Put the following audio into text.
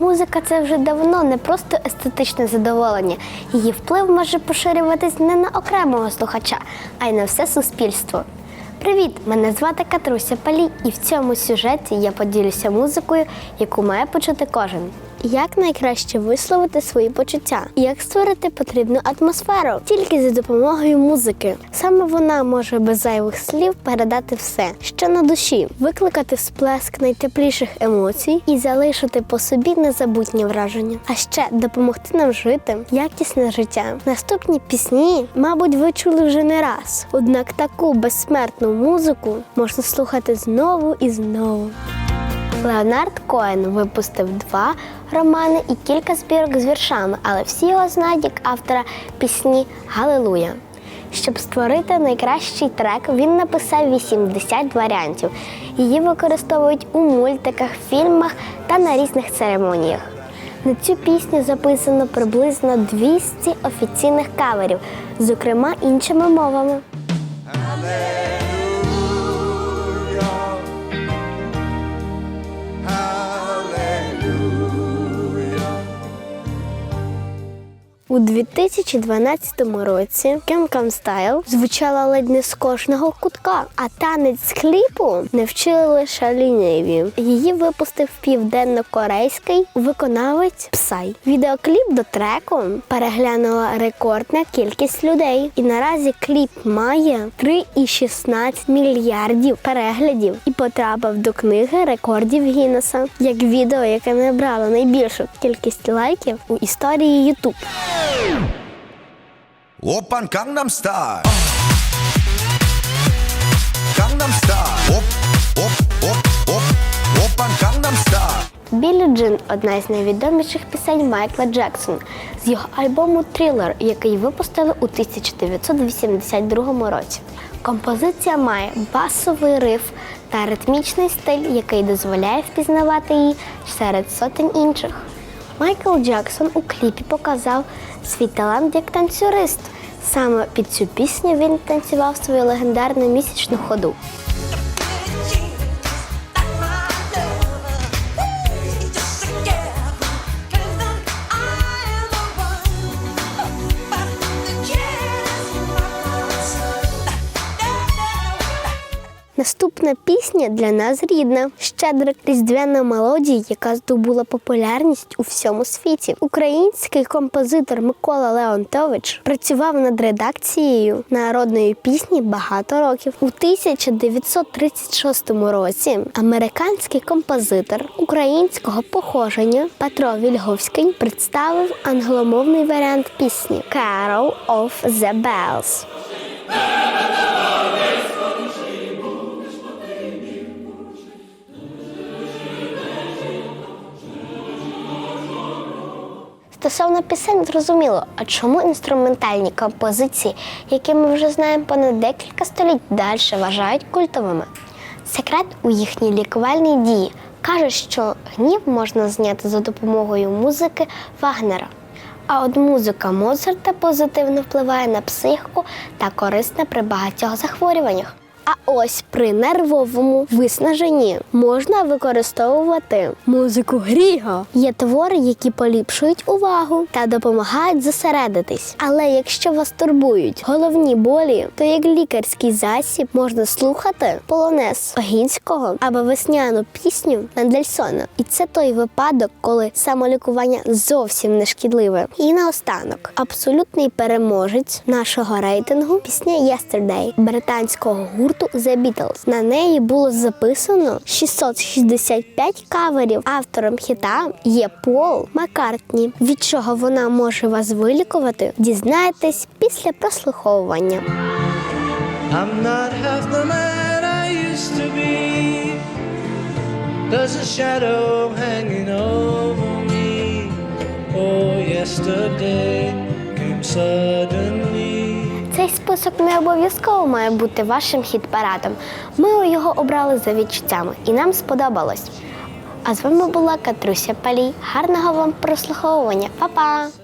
Музика це вже давно не просто естетичне задоволення. Її вплив може поширюватись не на окремого слухача, а й на все суспільство. Привіт! Мене звати Катруся Палій, і в цьому сюжеті я поділюся музикою, яку має почути кожен. Як найкраще висловити свої почуття, як створити потрібну атмосферу тільки за допомогою музики. Саме вона може без зайвих слів передати все, що на душі, викликати сплеск найтепліших емоцій і залишити по собі незабутні враження, а ще допомогти нам жити якісне життя. Наступні пісні, мабуть, ви чули вже не раз. Однак таку безсмертну музику можна слухати знову і знову. Леонард Коен випустив два романи і кілька збірок з віршами, але всі його знають як автора пісні Галилуя. Щоб створити найкращий трек, він написав 80 варіантів. Її використовують у мультиках, фільмах та на різних церемоніях. На цю пісню записано приблизно 200 офіційних каверів, зокрема іншими мовами. У 2012 році Gangnam Style звучала ледь не з кожного кутка, а танець кліпу не вчили лише ліниві. Її випустив південно-корейський виконавець Псай. Відеокліп до треку переглянула рекордна кількість людей. І наразі кліп має 3,16 мільярдів переглядів і потрапив до книги рекордів Гіннеса як відео, яке набрало найбільшу кількість лайків у історії YouTube. 오빤 강남스타일 강남스타일 옵옵옵옵 오빤 강남스타일 Білі Джин одна з найвідоміших пісень Майкла Джексона з його альбому Трилер, який випустили у 1982 році. Композиція має басовий риф та ритмічний стиль, який дозволяє впізнавати її серед сотень інших. Майкл Джексон у кліпі показав свій талант як танцюрист. Саме під цю пісню він танцював свою легендарну місячну ходу. Наступна пісня для нас рідна. Щедра різдвяна мелодія, яка здобула популярність у всьому світі. Український композитор Микола Леонтович працював над редакцією народної пісні багато років. У 1936 році американський композитор українського походження Петро Вільговський представив англомовний варіант пісні Carol of the Bells. Стосовно пісень, зрозуміло, а чому інструментальні композиції, які ми вже знаємо понад декілька століть, далі вважають культовими? Секрет у їхній лікувальній дії кажуть, що гнів можна зняти за допомогою музики Вагнера. А от музика Моцарта позитивно впливає на психіку та корисна при багатьох захворюваннях. А ось при нервовому виснаженні можна використовувати музику Гріга. Є твори, які поліпшують увагу та допомагають зосередитись. Але якщо вас турбують головні болі, то як лікарський засіб можна слухати полонез Огінського або весняну пісню Мендельсона. І це той випадок, коли самолікування зовсім не шкідливе. І наостанок, абсолютний переможець нашого рейтингу пісня Yesterday британського гурту The Beatles. На неї було записано 665 каверів. Автором хіта є Пол Маккартні. Від чого вона може вас вилікувати, дізнаєтесь після прослуховування. I'm not half the man I used to be. There's a shadow hanging over me. Oh, yesterday came suddenly. Цей список не обов'язково має бути вашим хіт-парадом. Ми його обрали за відчуттями, і нам сподобалось. А з вами була Катруся Палій. Гарного вам прослуховування. Па-па!